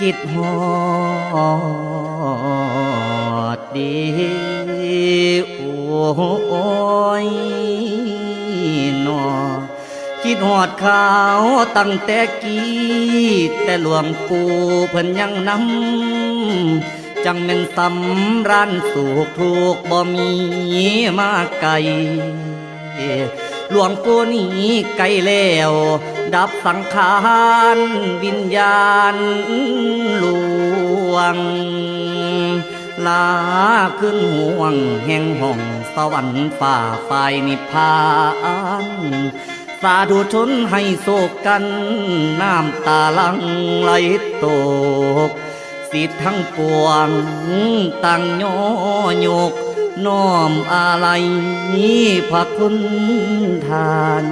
คิดฮอดดีโอ้ยนอคิดฮอดขาวตั้งแต่กี้แต่หลวงปู่เพิ่นยังนำจังแม่นสำรันสุขทุกบ่มีมาไกล หลวงปู่นี้ไกลแล้ว ดับสังขารวิญญาณหลวง ลาขึ้นห่วงแห่งห้องสวรรค์ฝ่าฝ่ายนิพพานสาธุชนให้โศกกันน้ำตาลังไหลตก สิทธิ์ทั้งปวงตั้งย่อยก น้อมอาลัยพระคุณทาน